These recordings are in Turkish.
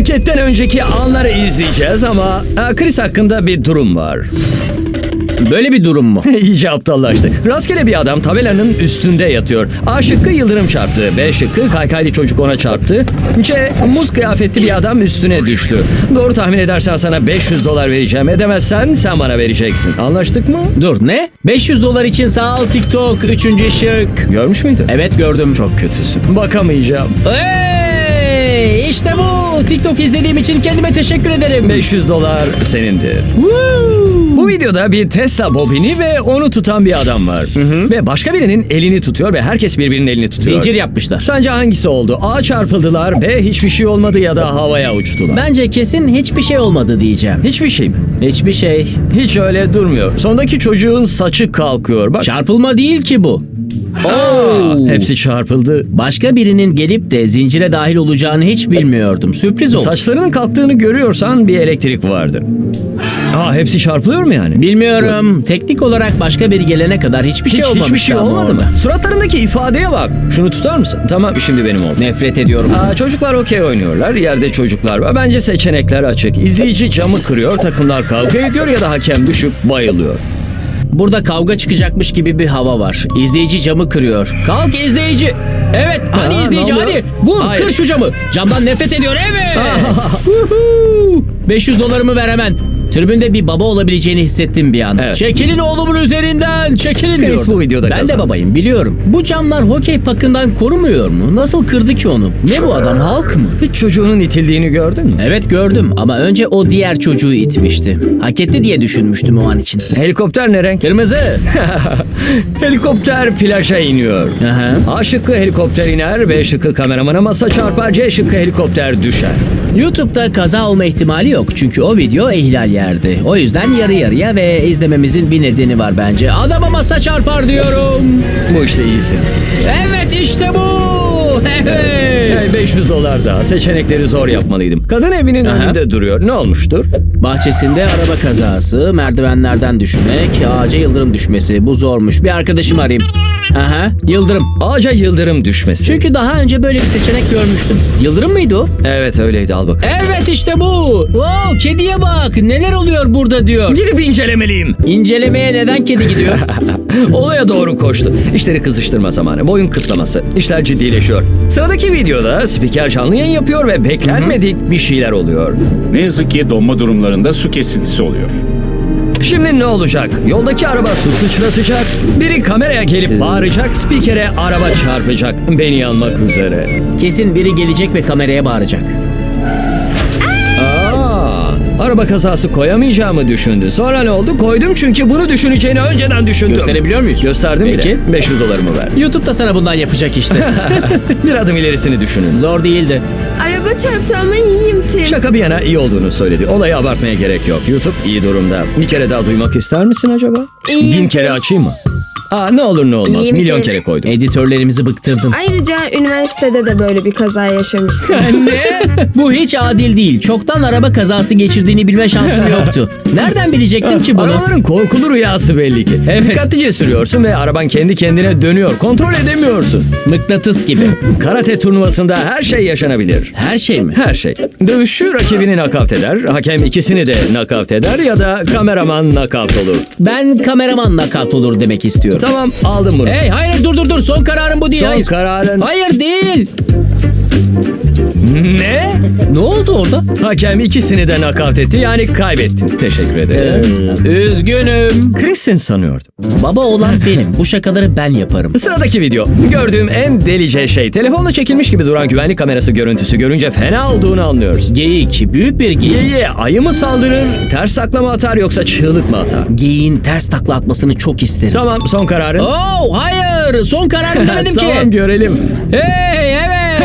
Felaketten önceki anları izleyeceğiz ama e, Chris hakkında bir durum var. Böyle bir durum mu? İyice aptallaştık. Rastgele bir adam tabelanın üstünde yatıyor. A şıkkı yıldırım çarptı. B şıkkı kaykaylı çocuk ona çarptı. C muz kıyafetli bir adam üstüne düştü. Doğru tahmin edersen sana 500 dolar vereceğim. Edemezsen sen bana vereceksin. Anlaştık mı? Dur ne? 500 dolar için sağ ol TikTok. Üçüncü şık. Görmüş müydün? Evet gördüm. Çok kötüsün. Bakamayacağım. Hey, işte bu. TikTok izlediğim için kendime teşekkür ederim. 500 dolar senindir. Bu videoda bir Tesla bobini ve onu tutan bir adam var. Ve başka birinin elini tutuyor ve herkes birbirinin elini tutuyor. Zincir yapmışlar. Sence hangisi oldu? A çarpıldılar, B hiçbir şey olmadı ya da havaya uçtular. Bence kesin hiçbir şey olmadı diyeceğim. Hiçbir şey mi? Hiçbir şey. Hiç öyle durmuyor. Sondaki çocuğun saçı kalkıyor. Bak. Çarpılma değil ki bu. Oo. Hepsi çarpıldı. Başka birinin gelip de zincire dahil olacağını hiç bilmiyordum. Sürpriz oldu. Saçlarının kalktığını görüyorsan bir elektrik vardır. Aa hepsi çarpılıyor mu yani? Bilmiyorum. Teknik olarak başka biri gelene kadar hiçbir şey Hiç, olmamış. hiçbir şey ama olmadı mı? orada. Suratlarındaki ifadeye bak. Şunu tutar mısın? Tamam şimdi benim oldu. Nefret ediyorum. Aa, çocuklar okey oynuyorlar. Yerde çocuklar var. Bence seçenekler açık. İzleyici camı kırıyor, takımlar kavga ediyor ya da hakem düşüp bayılıyor. Burada kavga çıkacakmış gibi bir hava var. İzleyici camı kırıyor. Kalk izleyici. Evet hadi Aa, izleyici hadi. Vur Hayır. kır şu camı. Camdan nefret ediyor evet. Huhu. 500 dolarımı ver hemen. Tribünde bir baba olabileceğini hissettim bir an. Evet. Çekilin oğlumun üzerinden. Çekilin diyordu. bu videoda Ben de kazandı. babayım biliyorum. Bu camlar hokey pakından korumuyor mu? Nasıl kırdı ki onu? Ne bu adam halk mı? Hiç çocuğunun itildiğini gördün mü? Evet gördüm ama önce o diğer çocuğu itmişti. Hak etti diye düşünmüştüm o an için. Helikopter ne renk? Kırmızı. Helikopter plaja iniyor. Aha. A şıkkı helikopter iner, B şıkkı kameramana masa çarpar, C şıkkı helikopter düşer. YouTube'da kaza olma ihtimali yok çünkü o video ihlal yerdi. O yüzden yarı yarıya ve izlememizin bir nedeni var bence. Adama masa çarpar diyorum. Bu işte iyisin. Evet işte bu. Evet. Yani 500 dolar daha. Seçenekleri zor yapmalıydım. Kadın evinin Aha. önünde duruyor. Ne olmuştur? Bahçesinde araba kazası, merdivenlerden düşmek, ağaca yıldırım düşmesi. Bu zormuş. Bir arkadaşımı arayayım. Aha, yıldırım. Ağaca yıldırım düşmesi. Çünkü daha önce böyle bir seçenek görmüştüm. Yıldırım mıydı o? Evet öyleydi al bakalım. Evet işte bu. Wow, kediye bak. Neler oluyor burada diyor. Gidip incelemeliyim. İncelemeye neden kedi gidiyor? Olaya doğru koştu. İşleri kızıştırma zamanı. Boyun kıtlaması. İşler ciddileşiyor. Sıradaki videoda spiker canlı yayın yapıyor ve beklenmedik bir şeyler oluyor. Ne yazık ki donma durumlarında su kesintisi oluyor. Şimdi ne olacak? Yoldaki araba su sıçratacak. Biri kameraya gelip bağıracak. Spikere araba çarpacak. Beni almak üzere. Kesin biri gelecek ve kameraya bağıracak. Araba kazası koyamayacağımı düşündü. Sonra ne oldu? Koydum çünkü bunu düşüneceğini önceden düşündüm. Gösterebiliyor muyuz? Gösterdim Peki. bile. 500 dolarımı ver. YouTube da sana bundan yapacak işte. bir adım ilerisini düşünün. Zor değildi. Araba çarptı ama iyiyim Tim. Şaka bir yana iyi olduğunu söyledi. Olayı abartmaya gerek yok. YouTube iyi durumda. Bir kere daha duymak ister misin acaba? İyiyim. Bin kere açayım mı? Aa ne olur ne olmaz. İyiyim Milyon kere koydum. Editörlerimizi bıktırdın. Ayrıca üniversitede de böyle bir kaza yaşamıştım. ne? Bu hiç adil değil. Çoktan araba kazası geçirdiğini bilme şansım yoktu. Nereden bilecektim ki bunu? Arabaların korkulu rüyası belli ki. Evet. Dikkatlice sürüyorsun ve araban kendi kendine dönüyor. Kontrol edemiyorsun. Mıknatıs gibi. Karate turnuvasında her şey yaşanabilir. Her şey mi? Her şey. Dövüşçü rakibini nakavt eder, hakem ikisini de nakavt eder ya da kameraman nakavt olur. Ben kameraman nakat olur demek istiyorum. Tamam aldım bunu. Hey hayır dur dur dur son kararım bu değil. Son hayır. kararın Hayır değil. Ne? Ne oldu orada? Hakem ikisini de nakavt etti yani kaybettin. Teşekkür ederim. Ee, üzgünüm. Chris'in sanıyordum. Baba olan benim. Bu şakaları ben yaparım. Sıradaki video. Gördüğüm en delice şey. Telefonla çekilmiş gibi duran güvenlik kamerası görüntüsü görünce fena olduğunu anlıyoruz. Geyik. Büyük bir geyik. Geyiğe ayı mı saldırır, ters taklama atar yoksa çığlık mı atar? Geyiğin ters takla atmasını çok isterim. Tamam son kararın. Oh hayır son kararım demedim ki. tamam görelim. Hey evet.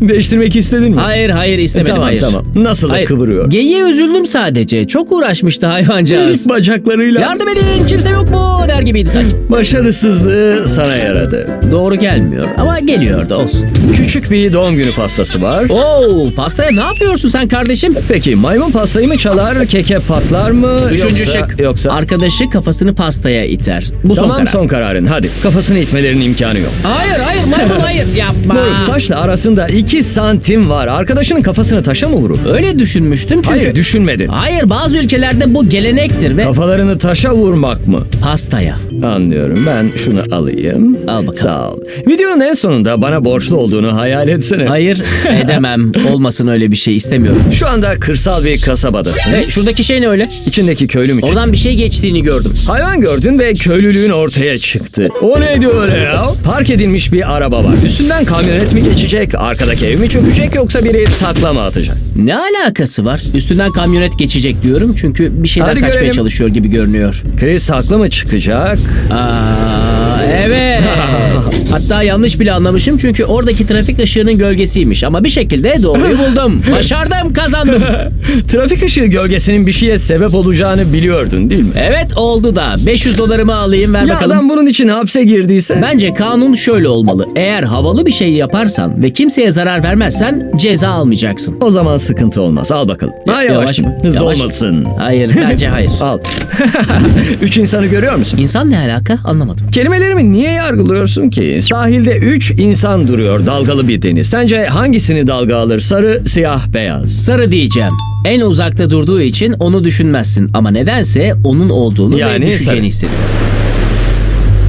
Değiştirmek istedin mi? hayır hayır istemedim tamam hayır. tamam. Nasıl da Hayır. kıvırıyor. Geyiğe üzüldüm sadece. Çok uğraşmıştı hayvancağız. İlk bacaklarıyla. Yardım edin kimse yok mu der gibiydi sanki. Başarısızlığı sana yaradı. Doğru gelmiyor ama geliyor da olsun. Küçük bir doğum günü pastası var. Oo pastaya ne yapıyorsun sen kardeşim? Peki maymun pastayı mı çalar, keke patlar mı? Üçüncü yoksa, şık. Yoksa... Arkadaşı kafasını pastaya iter. Bu son tamam karar. son kararın. Hadi kafasını itmelerinin imkanı yok. Hayır hayır maymun hayır yapma. Taşla arasında 2 santim var. Arkadaşının kafasını taşa taşa mı vurur? Öyle düşünmüştüm çünkü... Hayır düşünmedin. Hayır bazı ülkelerde bu gelenektir ve Kafalarını taşa vurmak mı? pastaya. Anlıyorum. Ben şunu alayım. Al bakalım. Sağ ol. Videonun en sonunda bana borçlu olduğunu hayal etsene. Hayır edemem. Olmasın öyle bir şey istemiyorum. Şu anda kırsal bir kasabadasın. Hey, şuradaki şey ne öyle? İçindeki köylü mü? Oradan bir şey geçtiğini gördüm. Hayvan gördün ve köylülüğün ortaya çıktı. O neydi öyle ya? Park edilmiş bir araba var. Üstünden kamyonet mi geçecek, arkadaki ev mi çökecek yoksa biri takla mı atacak? Ne alakası var? Üstünden kamyonet geçecek diyorum çünkü bir şeyden Hadi kaçmaya görelim. çalışıyor gibi görünüyor. Chris haklı mı çıkacak? Aa, evet. Hatta yanlış bile anlamışım çünkü oradaki trafik ışığının gölgesiymiş ama bir şekilde doğruyu buldum. Başardım, kazandım. Trafik ışığı gölgesinin bir şeye sebep olacağını biliyordun değil mi? Evet oldu da 500 dolarımı alayım ver Ya bakalım. adam bunun için hapse girdiyse... Bence kanun şöyle olmalı. Eğer havalı bir şey yaparsan ve kimseye zarar vermezsen ceza almayacaksın. O zaman sıkıntı olmaz. Al bakalım. Ha, Yavaş yavaş. mı? Hızlı Yavaş. olmalısın. Hayır bence hayır. Al. Üç insanı görüyor musun? İnsan ne alaka anlamadım. Kelimelerimi niye yargılıyorsun ki? Sahilde üç insan duruyor dalgalı bir deniz. Sence hangisini dalga alır? Sarı, siyah, beyaz. Sarı diyeceğim. En uzakta durduğu için onu düşünmezsin ama nedense onun olduğunu Yani ve düşeceğini sarı.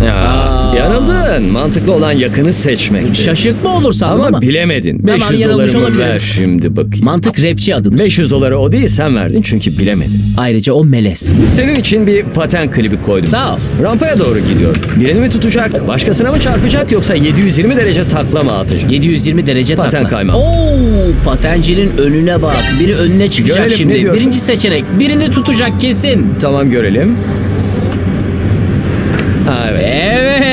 Ya, yanıldın. Mantıklı olan yakını seçmekti. Şaşırtma olur sandım Ama ama. bilemedin. Tamam, 500 yanılmış dolarımı olabilirim. ver şimdi bakayım. Mantık rapçi adıdır. 500 doları o değil sen verdin çünkü bilemedin. Ayrıca o melez. Senin için bir paten klibi koydum. Sağ ol. Rampaya doğru gidiyor. Birini mi tutacak, başkasına mı çarpacak yoksa 720 derece takla mı atacak? 720 derece Paten takla. kaymağı. Oo, patencinin önüne bak. Biri önüne çıkacak Görelim, ne şimdi. diyorsun? Birinci seçenek. Birini tutacak kesin. Tamam görelim. Ha, evet.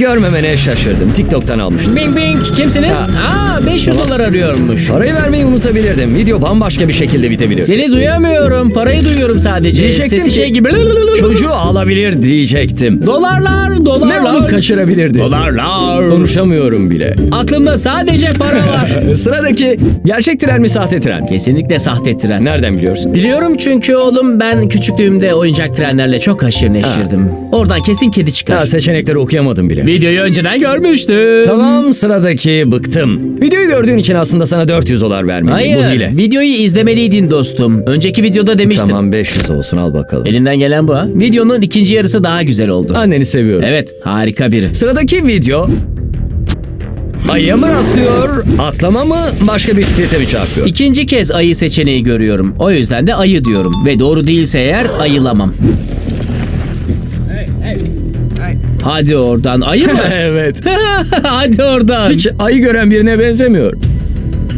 Görmemene şaşırdım. TikTok'tan almıştım. Bing bing kimsiniz? Aa 500 dolar arıyormuş. Parayı vermeyi unutabilirdim. Video bambaşka bir şekilde bitebilirdi. Seni duyamıyorum. Parayı duyuyorum sadece. Diyecektim Sesi ki- şey gibi. Çocuğu alabilir diyecektim. Dolarlar, Ne dolarlar. onu kaçırabilirdi. Dolarlar. Konuşamıyorum bile. Aklımda sadece para var. Sıradaki gerçek tren mi sahte tren? Kesinlikle sahte tren. Nereden biliyorsun? Biliyorum çünkü oğlum ben küçüklüğümde oyuncak trenlerle çok haşır neşirdim. Oradan kesin kedi çıkar. Ha, seçenekleri okuyamadım bile. Videoyu önceden görmüştüm. Tamam sıradaki bıktım. Videoyu gördüğün için aslında sana 400 dolar vermeliyim. Bu hile. Videoyu izlemeliydin dostum. Önceki videoda demiştim. Tamam 500 olsun al bakalım. Elinden gelen bu ha. Videonun ikinci yarısı daha güzel oldu. Anneni seviyorum. Evet harika biri. Sıradaki video Ayıya mı rastlıyor, atlama mı, başka bisiklete mi çarpıyor? İkinci kez ayı seçeneği görüyorum. O yüzden de ayı diyorum. Ve doğru değilse eğer ayılamam. Hadi oradan ayı mı? evet. Hadi oradan. Hiç ayı gören birine benzemiyor.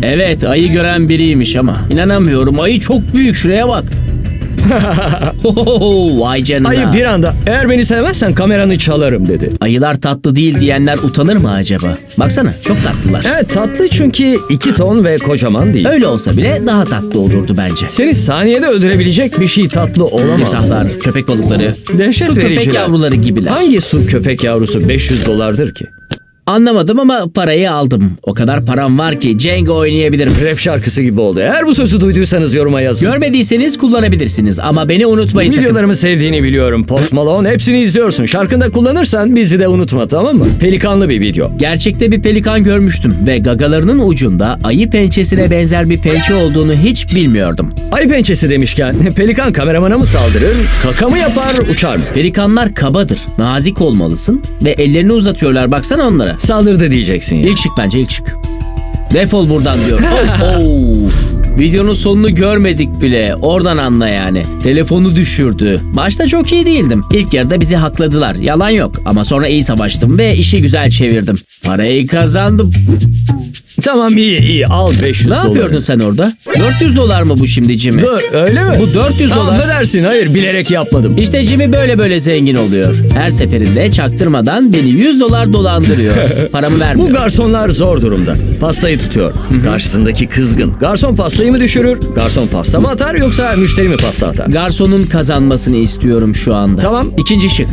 Evet ayı gören biriymiş ama. İnanamıyorum ayı çok büyük şuraya bak. Vay canına. Ayı bir anda eğer beni sevmezsen kameranı çalarım dedi. Ayılar tatlı değil diyenler utanır mı acaba? Baksana çok tatlılar. Evet tatlı çünkü iki ton ve kocaman değil. Öyle olsa bile daha tatlı olurdu bence. Seni saniyede öldürebilecek bir şey tatlı olamaz. Timsahlar, köpek balıkları, Dehşet su köpek vericiler. yavruları gibiler. Hangi su köpek yavrusu 500 dolardır ki? Anlamadım ama parayı aldım. O kadar param var ki Cenk oynayabilirim. Rap şarkısı gibi oldu. Eğer bu sözü duyduysanız yoruma yazın. Görmediyseniz kullanabilirsiniz ama beni unutmayın sakın. Videolarımı sevdiğini biliyorum. Post Malone hepsini izliyorsun. Şarkında kullanırsan bizi de unutma tamam mı? Pelikanlı bir video. Gerçekte bir pelikan görmüştüm ve gagalarının ucunda ayı pençesine benzer bir pençe olduğunu hiç bilmiyordum. Ay pençesi demişken pelikan kameramana mı saldırır, kaka mı yapar, uçar mı? Pelikanlar kabadır, nazik olmalısın ve ellerini uzatıyorlar baksana onlara. Saldırdı diyeceksin ya. İlk şık bence ilk şık. Defol buradan diyor. Oh, oh. Videonun sonunu görmedik bile. Oradan anla yani. Telefonu düşürdü. Başta çok iyi değildim. İlk yarıda bizi hakladılar. Yalan yok. Ama sonra iyi savaştım ve işi güzel çevirdim. Parayı kazandım. Tamam iyi iyi al 500 Ne dolar. yapıyordun sen orada? 400 dolar mı bu şimdi Jimmy? Dur öyle mi? Bu 400 dolar. Affedersin hayır bilerek yapmadım. İşte Jimmy böyle böyle zengin oluyor. Her seferinde çaktırmadan beni 100 dolar dolandırıyor. Paramı Bu vermiyor. garsonlar zor durumda. Pastayı tutuyor. Karşısındaki kızgın. Garson pastayı mı düşürür? Garson pasta mı atar yoksa müşteri mi pasta atar? Garsonun kazanmasını istiyorum şu anda. Tamam. İkinci şık.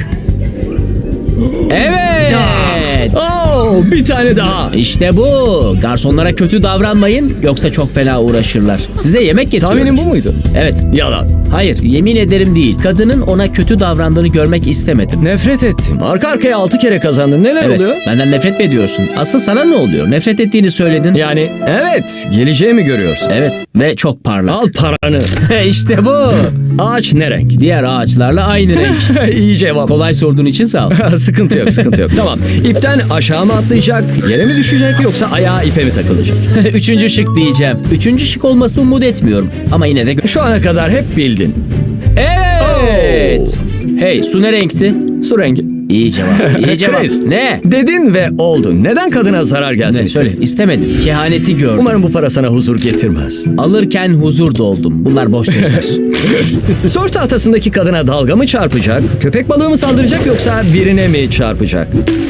Evet. Oo, bir tane daha. İşte bu. Garsonlara kötü davranmayın yoksa çok fena uğraşırlar. Size yemek getiriyor. Tahminin bu muydu? Evet. Yalan. Hayır yemin ederim değil. Kadının ona kötü davrandığını görmek istemedim. Nefret ettim. Arka arkaya 6 kere kazandın. Neler Evet oluyor? benden nefret mi ediyorsun? Asıl sana ne oluyor? Nefret ettiğini söyledin. Yani evet geleceği mi görüyorsun? Evet ve çok parlak. Al paranı. işte bu. Ağaç ne renk? Diğer ağaçlarla aynı renk. İyi cevap. Kolay sorduğun için sağ ol. sıkıntı yok sıkıntı yok. Tamam. İpten aşağı mı atlayacak? Yere mi düşecek yoksa ayağı ipe mi takılacak? Üçüncü şık diyeceğim. Üçüncü şık olmasını umut etmiyorum. Ama yine de... Şu ana kadar hep bildin. Evet. Hey su ne renkti? Su rengi. İyi cevap. İyi cevap. Chris. ne? Dedin ve oldu. Neden kadına zarar gelsin Ne söyle istemedim. Kehaneti gördüm. Umarım bu para sana huzur getirmez. Alırken huzur doldum. Bunlar boş sözler. Sörf tahtasındaki kadına dalga mı çarpacak? Köpek balığı mı saldıracak yoksa birine mi çarpacak?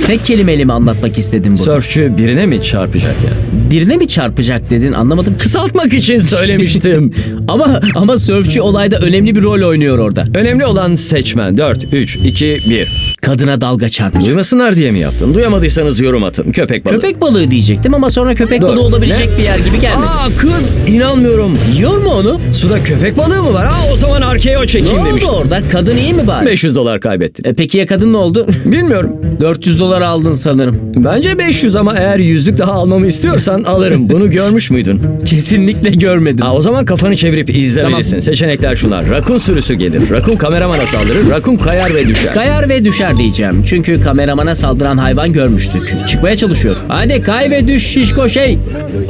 Tek kelimeyle mi anlatmak istedim bunu? Sörfçü birine mi çarpacak ya? Birine mi çarpacak dedin anlamadım. Kısaltmak için söylemiştim. ama ama sörfçü olayda önemli bir rol oynuyor orada. Önemli olan seçmen. 4, 3, 2, 1. Kadına dalga çarpacak. Duymasınlar diye mi yaptın? Duyamadıysanız yorum atın. Köpek balığı. Köpek balığı diyecektim ama sonra köpek Dur, balığı olabilecek ne? bir yer gibi gelmedi. Aa kız inanmıyorum. Yiyor mu onu? Suda köpek balığı mı var? Aa o zaman arkaya o Ne çekeyim oldu demiştim. orada? Kadın iyi mi bari? 500 dolar kaybettin. E, peki ya kadın ne oldu? Bilmiyorum. 400 dolar aldın sanırım. Bence 500 ama eğer yüzlük daha almamı istiyorsan alırım. Bunu görmüş müydün? Kesinlikle görmedim. Aa, o zaman kafanı çevirip izlemelisin. Seçenekler şunlar. Rakun sürüsü gelir. Rakun kameramana saldırır. Rakun kayar ve düşer. Kayar ve düşer diyeceğim. Çünkü kameramana saldıran hayvan görmüştük. Çıkmaya çalışıyor. Hadi kay ve düş şişko şey.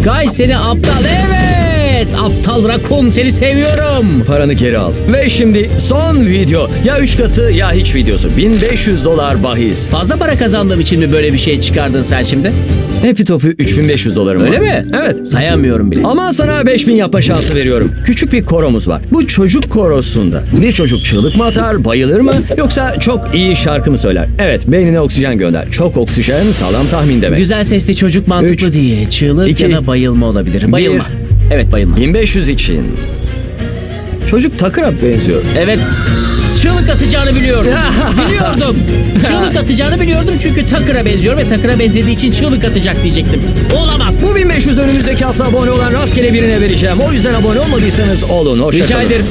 Kay seni aptal. Evet. Aptal rakun seni seviyorum. Paranı geri al. Ve şimdi son video. Ya 3 katı ya hiç videosu. 1500 dolar bahis. Fazla para kazandığım için mi böyle bir şey çıkardın sen şimdi? Happy Top'u 3500 dolarım Öyle var. mi? Evet. Sayamıyorum bile. Ama sana 5000 yapma şansı veriyorum. Küçük bir koromuz var. Bu çocuk korosunda bir çocuk çığlık mı atar, bayılır mı yoksa çok iyi şarkı mı söyler? Evet, beynine oksijen gönder. Çok oksijen sağlam tahmin demek. Güzel sesli çocuk mantıklı Üç, değil. Çığlık iki, ya da bayılma olabilir. Bayılma. Evet bayılma. 1500 için. Çocuk takıra benziyor. Evet. Çığlık atacağını biliyordum. biliyordum. Çığlık atacağını biliyordum çünkü Takır'a benziyor ve Takır'a benzediği için çığlık atacak diyecektim. Olamaz. Bu 1500 önümüzdeki hafta abone olan rastgele birine vereceğim. O yüzden abone olmadıysanız olun. Hoşça Rica ederim.